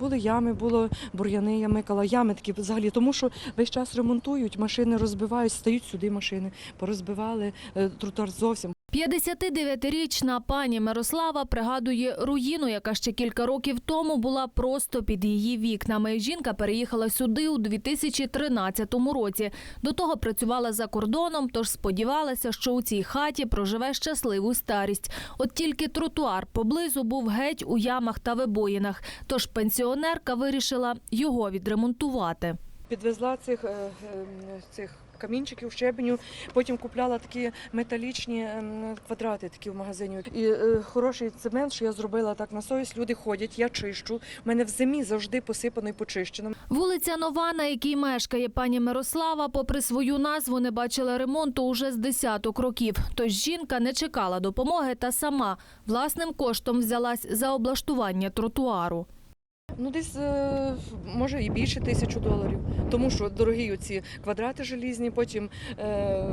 Були ями, було бур'яни, я микала, ями такі взагалі, тому що весь час ремонтують, машини розбивають, стають сюди машини, порозбивали е, тротуар зовсім. 59-річна пані Мирослава пригадує руїну, яка ще кілька років тому була просто під її вікнами. Жінка переїхала сюди у 2013 році. До того працювала за кордоном, тож сподівалася, що у цій хаті проживе щасливу старість. От тільки тротуар поблизу був геть у ямах та вибоїнах. Тож пенсіонерка вирішила його відремонтувати. Підвезла цих, е, е, цих камінчиків, щебеню, потім купляла такі металічні ем, квадрати такі в магазині. І е, хороший цемент, що я зробила так на совість, люди ходять, я чищу. У мене в зимі завжди посипано і почищено. Вулиця Нова, на якій мешкає пані Мирослава, попри свою назву, не бачила ремонту уже з десяток років. Тож жінка не чекала допомоги та сама власним коштом взялась за облаштування тротуару. Ну, десь е, може і більше тисячу доларів, тому що дорогі оці квадрати желізні, потім е,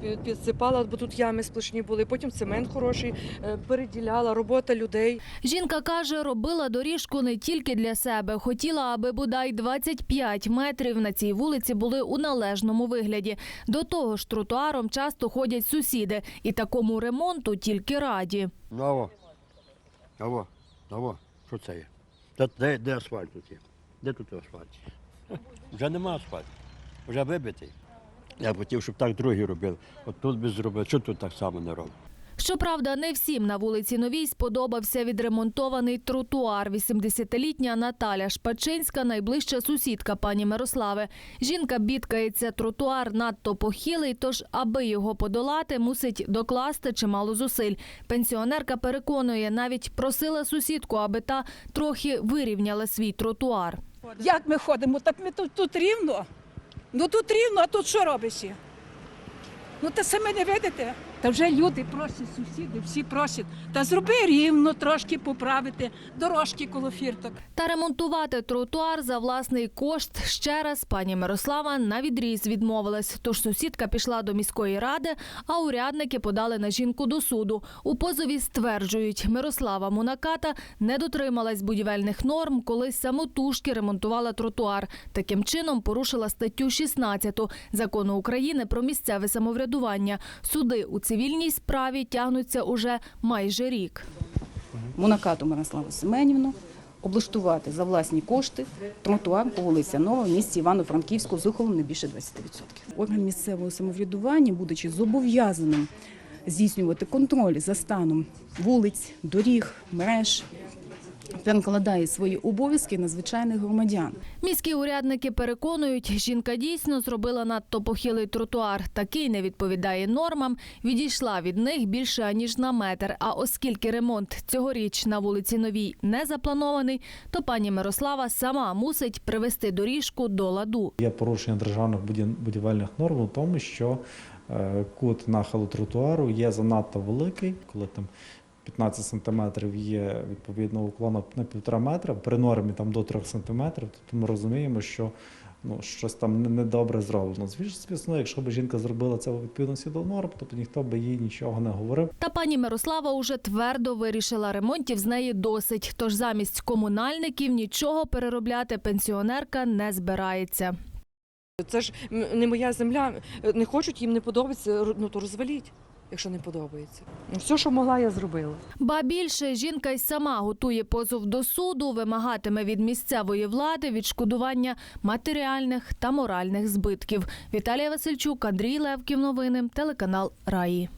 під- підсипала, бо тут ями сплошні були, потім цемент хороший, е, переділяла, робота людей. Жінка каже, робила доріжку не тільки для себе. Хотіла, аби бодай 25 метрів на цій вулиці були у належному вигляді. До того ж, тротуаром часто ходять сусіди, і такому ремонту тільки раді. Наво. Наво. Наво. Що це є? Де, де, де асфальт тут є? Де тут асфальт? Вже нема асфальту. Вже вибитий. Я б хотів, щоб так другі робили. От тут би зробили. Що тут так само не робить? Щоправда, не всім на вулиці Новій сподобався відремонтований тротуар. 80-літня Наталя Шпачинська, найближча сусідка пані Мирослави. Жінка бідкається, тротуар надто похилий, тож, аби його подолати, мусить докласти чимало зусиль. Пенсіонерка переконує, навіть просила сусідку, аби та трохи вирівняла свій тротуар. Як ми ходимо? Так ми тут, тут рівно. Ну тут рівно, а тут що робиш? Ну та самі не видите. Та вже люди просять, сусіди, всі просять. Та зроби рівно, трошки поправити, дорожки коло фірток. Та ремонтувати тротуар за власний кошт ще раз пані Мирослава на відріз відмовилась. Тож сусідка пішла до міської ради, а урядники подали на жінку до суду. У позові стверджують, Мирослава Мунаката не дотрималась будівельних норм, коли самотужки ремонтувала тротуар. Таким чином порушила статтю 16 закону України про місцеве самоврядування. Суди у цивільній справі тягнуться уже майже рік. Монакату Мирославу Семенівну облаштувати за власні кошти тротуар по вулиці Нова в місті Івано-Франківську з ухилом не більше 20%. Орган місцевого самоврядування, будучи зобов'язаним здійснювати контроль за станом вулиць, доріг, мереж, перекладає свої обов'язки на звичайних громадян. Міські урядники переконують, жінка дійсно зробила надто похилий тротуар. Такий не відповідає нормам. Відійшла від них більше аніж на метр. А оскільки ремонт цьогоріч на вулиці Новій не запланований, то пані Мирослава сама мусить привести доріжку до ладу. Є порушення державних будів- будівельних норм у тому, що е, кут нахилу тротуару є занадто великий, коли там 15 сантиметрів є відповідно уклон на півтора метра, при нормі там до 3 сантиметрів, тобто ми розуміємо, що ну, щось там недобре зроблено. Звісно, якщо б жінка зробила це у відповідності до норм, тобто ніхто би їй нічого не говорив. Та пані Мирослава уже твердо вирішила ремонтів з неї досить. Тож замість комунальників нічого переробляти пенсіонерка не збирається. Це ж не моя земля. Не хочуть, їм не подобається, ну то розваліть, якщо не подобається. Ну, Все, що могла, я зробила. Ба більше жінка й сама готує позов до суду, вимагатиме від місцевої влади відшкодування матеріальних та моральних збитків. Віталія Васильчук, Андрій Левків. Новини, телеканал Раї.